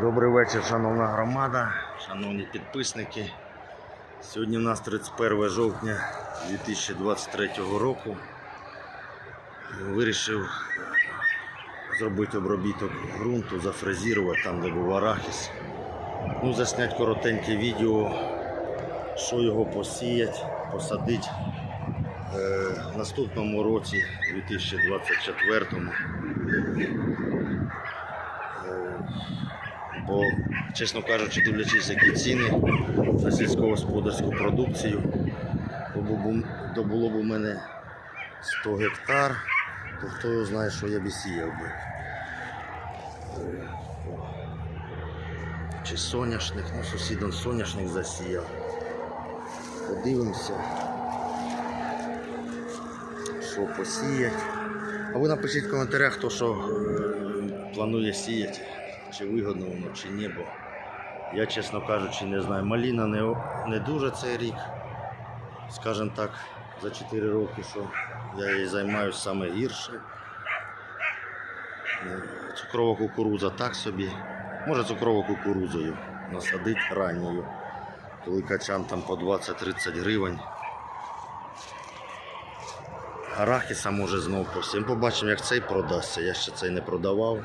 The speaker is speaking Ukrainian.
Добрий вечір, шановна громада, шановні підписники. Сьогодні у нас 31 жовтня 2023 року. Вирішив зробити обробіток ґрунту, зафрезерувати там, де був арахіс. Ну, засняти коротеньке відео, що його посіять, посадити е, в наступному році, 2024 Бо, чесно кажучи, дивлячись, які ціни на сільськогосподарську продукцію, то було б, у мене 100 гектар, то хто його знає, що я б сіяв би. Е, Чи соняшник, ну сусідом соняшник засіяв. Подивимося, що посіять. А ви напишіть в коментарях, хто що е, планує сіяти, чи вигодно воно, чи ні, бо я, чесно кажучи, не знаю. Маліна не, не дуже цей рік, скажімо так, за 4 роки, що я її займаюся саме гірше. Е, Цукрова кукурудза так собі. Може цукрову кукурудзою насадити ранньою, коли качан там по 20-30 гривень. Арахіса може знов по. Побачимо, як цей продасться. Я ще цей не продавав.